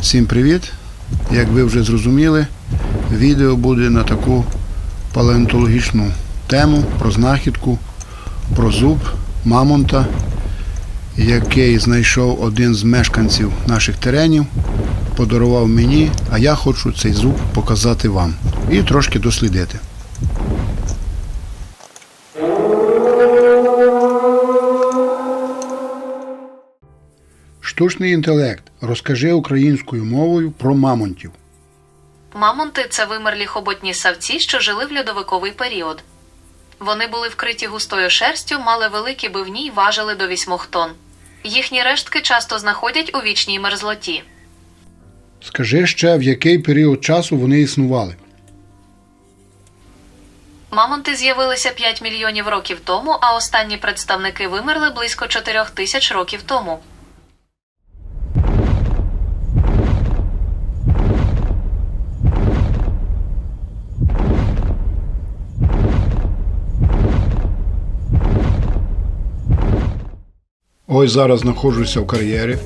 Всім привіт! Як ви вже зрозуміли, відео буде на таку палеонтологічну тему про знахідку, про зуб мамонта, який знайшов один з мешканців наших теренів, подарував мені, а я хочу цей зуб показати вам і трошки дослідити. Штучний інтелект. Розкажи українською мовою про мамонтів. Мамонти це вимерлі хоботні савці, що жили в льодовиковий період. Вони були вкриті густою шерстю, мали великі бивні й важили до 8 тонн. Їхні рештки часто знаходять у вічній мерзлоті. Скажи ще, в який період часу вони існували. Мамонти з'явилися 5 мільйонів років тому, а останні представники вимерли близько 4 тисяч років тому. Ось зараз знаходжуся в кар'єрі,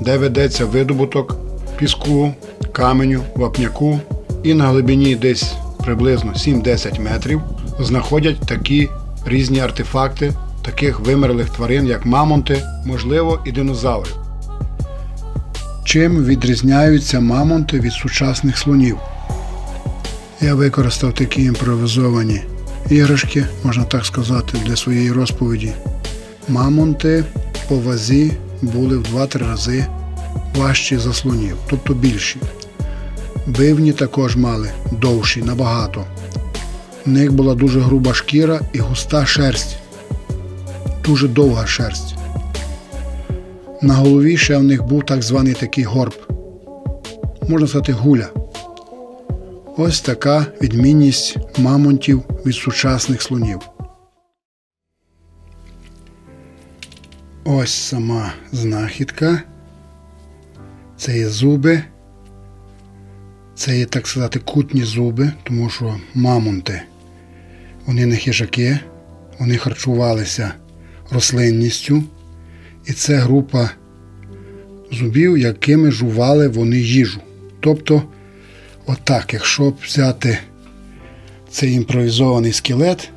де ведеться видобуток піску, каменю, вапняку, і на глибині десь приблизно 7-10 метрів знаходять такі різні артефакти таких вимерлих тварин, як мамонти, можливо, і динозаври. Чим відрізняються мамонти від сучасних слонів? Я використав такі імпровізовані іграшки, можна так сказати, для своєї розповіді. Мамонти по вазі були в 2-3 рази важчі за слонів, тобто більші. Бивні також мали довші набагато. В них була дуже груба шкіра і густа шерсть, дуже довга шерсть. На голові ще в них був так званий такий горб. Можна сказати, гуля. Ось така відмінність мамонтів від сучасних слонів. Ось сама знахідка. Це є зуби. Це є, так сказати, кутні зуби, тому що мамонти, вони не хижаки, вони харчувалися рослинністю. І це група зубів, якими жували вони їжу. Тобто, отак, якщо взяти цей імпровізований скелет,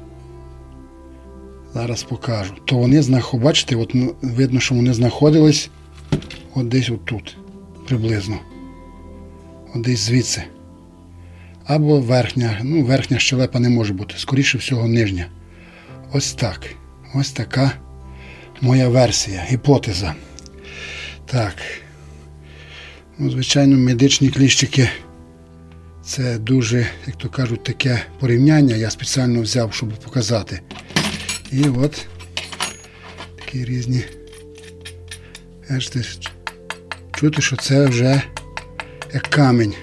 Зараз покажу. То вони знахо, бачите, от видно, що вони знаходились от десь отут, приблизно. От десь звідси. Або верхня, ну, верхня щелепа не може бути, скоріше всього, нижня. Ось так. Ось така моя версія, гіпотеза. Так. Ну, звичайно, медичні кліщики це дуже, як то кажуть, таке порівняння. Я спеціально взяв, щоб показати. І от такі різні. Бачите, чути, що це вже як камінь.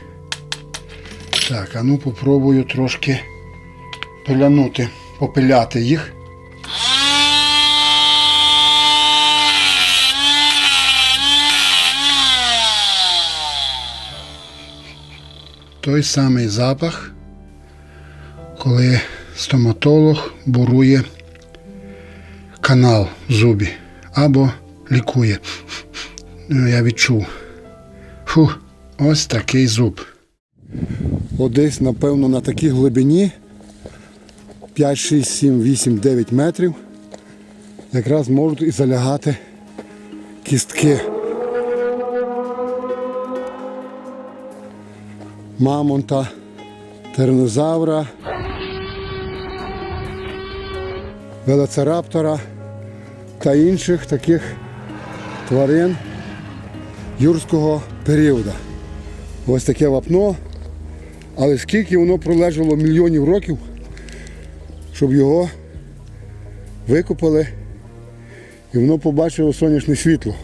Так, а ну попробую трошки пилянути, попиляти їх. Той самий запах, коли стоматолог бурує канал зубі або лікує. Я відчув. Фу, ось такий зуб. Одесь, напевно, на такій глибині 5, 6, 7, 8, 9 метрів. Якраз можуть і залягати кістки. Мамонта, тернозавра, велоцираптора та інших таких тварин юрського періоду. Ось таке вапно. Але скільки воно пролежало мільйонів років, щоб його викопали і воно побачило сонячне світло.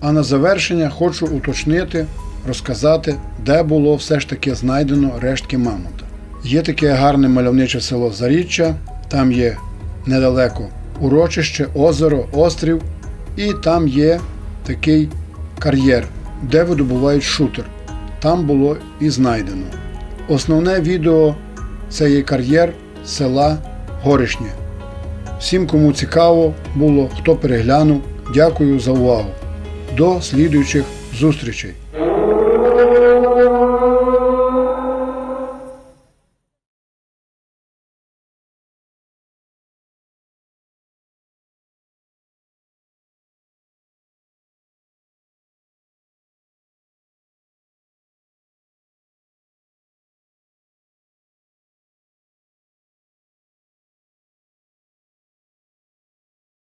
А на завершення хочу уточнити, розказати, де було все ж таки знайдено рештки мамонта. Є таке гарне мальовниче село Заріччя, там є недалеко урочище, озеро, острів, і там є такий кар'єр, де видобувають шутер. Там було і знайдено. Основне відео це є кар'єр села Горишнє. Всім, кому цікаво було, хто переглянув, дякую за увагу. До слідуючих зустрічей!